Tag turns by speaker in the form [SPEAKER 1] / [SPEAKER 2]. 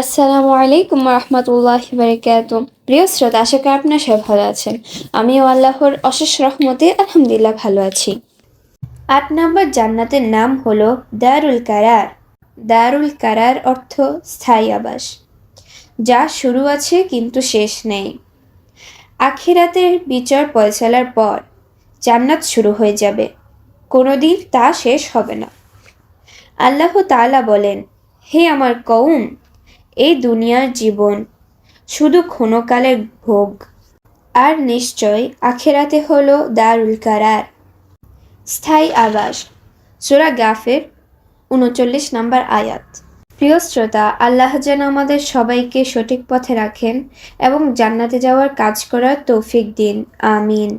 [SPEAKER 1] আসসালামু আলাইকুম রহমতুল্লাহ বারকাত প্রিয় শ্রোতা, আশা করি আপনার সবাই ভালো আছেন। আমিও আল্লাহর অশেষ রহমতে আলহামদুলিল্লাহ ভালো আছি। আট নম্বর জান্নাতের নাম হলো দারুল কারার। দারুল কারার অর্থ স্থায়ী আবাস। যা শুরু আছে কিন্তু শেষ নেই। আখিরাতের বিচার পয়সালার পর জান্নাত শুরু হয়ে যাবে। কোনোদিন তা শেষ হবে না। আল্লাহ তাআলা বলেন, হে আমার কৌম এই দুনিয়ার জীবন। শুধু ক্ষণকালের ভোগ। আর নিশ্চয় আখেরাতে হলো দারুল কারার। স্থায়ী আবাস। সুরা গাফের উনচল্লিশ নম্বর আয়াত। প্রিয় শ্রোতা, আল্লাহ যেন আমাদের সবাইকে সঠিক পথে রাখেন এবং জান্নাতে যাওয়ার কাজ করার তৌফিক দিন। আমিন।